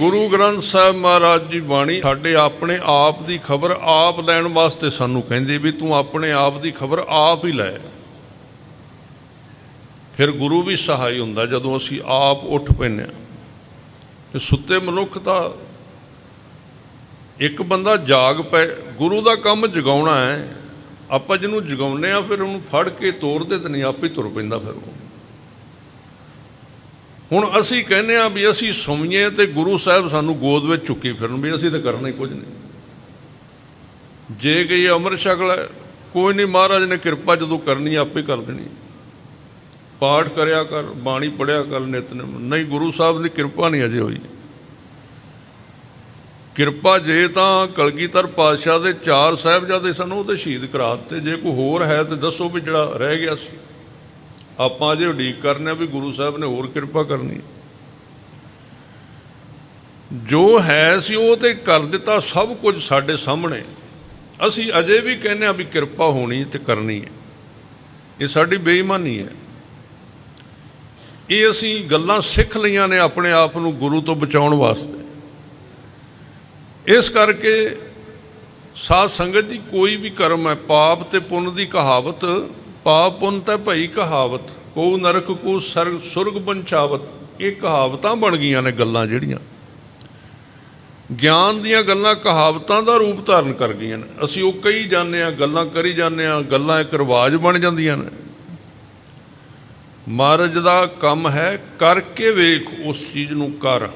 ਗੁਰੂ ਗ੍ਰੰਥ ਸਾਹਿਬ ਮਹਾਰਾਜ ਜੀ ਬਾਣੀ ਸਾਡੇ ਆਪਣੇ ਆਪ ਦੀ ਖਬਰ ਆਪ ਲੈਣ ਵਾਸਤੇ ਸਾਨੂੰ ਕਹਿੰਦੇ ਵੀ ਤੂੰ ਆਪਣੇ ਆਪ ਦੀ ਖਬਰ ਆਪ ਹੀ ਲੈ। ਫਿਰ ਗੁਰੂ ਵੀ ਸਹਾਈ ਹੁੰਦਾ ਜਦੋਂ ਅਸੀਂ ਆਪ ਉੱਠ ਪੈਂਦੇ ਹਾਂ। ਤੇ ਸੁੱਤੇ ਮਨੁੱਖ ਦਾ ਇੱਕ ਬੰਦਾ ਜਾਗ ਪੈ, ਗੁਰੂ ਦਾ ਕੰਮ ਜਗਾਉਣਾ ਹੈ। ਆਪਾਂ ਜਿਹਨੂੰ ਜਗਾਉਂਦੇ ਆ ਫਿਰ ਉਹਨੂੰ ਫੜ ਕੇ ਤੋਰਦੇ ਤੇ ਨਹੀਂ, ਆਪੇ ਹੀ ਤੁਰ ਪੈਂਦਾ ਫਿਰ ਉਹ। ਹੁਣ ਅਸੀਂ ਕਹਿੰਦੇ ਆ ਵੀ ਅਸੀਂ ਸੁਣੀਏ ਤੇ ਗੁਰੂ ਸਾਹਿਬ ਸਾਨੂੰ ਗੋਦ ਵਿੱਚ ਚੁੱਕੀ ਫਿਰਨ ਵੀ ਅਸੀਂ ਤਾਂ ਕਰਨਾ ਹੀ ਕੁਝ ਨਹੀਂ। ਜੇ ਗਈ ਅੰਮ੍ਰਿਤ ਛਕ ਲੈ ਕੋਈ ਨਹੀਂ ਮਹਾਰਾਜ ਨੇ ਕਿਰਪਾ ਜਦੋਂ ਕਰਨੀ ਆਪੇ ਕਰ ਦੇਣੀ। ਪਾਠ ਕਰਿਆ ਕਰ, ਬਾਣੀ ਪੜਿਆ ਕਰ ਨਿਤਨੇਮ ਨਹੀਂ, ਗੁਰੂ ਸਾਹਿਬ ਦੀ ਕਿਰਪਾ ਨਹੀਂ ਅਜੇ ਹੋਈ। ਕਿਰਪਾ ਜੇ ਤਾਂ ਕਲਗੀਧਰ ਪਾਤਸ਼ਾਹ ਦੇ ਚਾਰ ਸਾਹਿਬਜ਼ਾਦੇ ਸਨ, ਉਹ ਤੇ ਸ਼ਹੀਦ ਕਰਾ ਦਿੱਤੇ। ਜੇ ਕੋਈ ਹੋਰ ਹੈ ਤੇ ਦੱਸੋ ਵੀ ਜਿਹੜਾ ਰਹਿ ਗਿਆ ਸੀ। ਆਪਾਂ ਅਜੇ ਉਡੀਕ ਕਰਨੇ ਆ ਵੀ ਗੁਰੂ ਸਾਹਿਬ ਨੇ ਹੋਰ ਕਿਰਪਾ ਕਰਨੀ ਹੈ। ਜੋ ਹੈ ਸੀ ਉਹ ਤੇ ਕਰ ਦਿੱਤਾ, ਸਭ ਕੁਝ ਸਾਡੇ ਸਾਹਮਣੇ। ਅਸੀਂ ਅਜੇ ਵੀ ਕਹਿੰਦੇ ਆ ਵੀ ਕਿਰਪਾ ਹੋਣੀ ਤੇ ਕਰਨੀ ਹੈ। ਇਹ ਸਾਡੀ ਬੇਈਮਾਨੀ ਹੈ। ਇਹ ਅਸੀਂ ਗੱਲਾਂ ਸਿੱਖ ਲਈਆਂ ਨੇ ਆਪਣੇ ਆਪ ਨੂੰ ਗੁਰੂ ਤੋਂ ਬਚਾਉਣ ਵਾਸਤੇ। ਇਸ ਕਰਕੇ ਸਾਧ ਸੰਗਤ ਜੀ, ਕੋਈ ਵੀ ਕਰਮ ਹੈ, ਪਾਪ ਤੇ ਪੁੰਨ ਦੀ ਕਹਾਵਤ, ਪਾਪ ਪੁੰਨ ਤੇ ਭਈ ਕਹਾਵਤ। ਕੋ ਨਰਕ ਕੋ ਸਰਗ ਸੁਰਗ ਬੰਚਾਵਤ। ਇਹ ਕਹਾਵਤਾਂ ਬਣ ਗਈਆਂ ਨੇ ਗੱਲਾਂ ਜਿਹੜੀਆਂ। ਗਿਆਨ ਦੀਆਂ ਗੱਲਾਂ ਕਹਾਵਤਾਂ ਦਾ ਰੂਪ ਧਾਰਨ ਕਰ ਗਈਆਂ ਨੇ। ਅਸੀਂ ਉਹ ਕਹੀ ਜਾਂਦੇ ਆ ਗੱਲਾਂ ਕਰੀ ਜਾਂਦੇ ਆ ਗੱਲਾਂ ਇੱਕ ਰਿਵਾਜ ਬਣ ਜਾਂਦੀਆਂ ਨੇ। ਮਹਾਰਾਜ ਦਾ ਕੰਮ ਹੈ, ਕਰਕੇ ਵੇਖ ਉਸ ਚੀਜ਼ ਨੂੰ ਕਰ।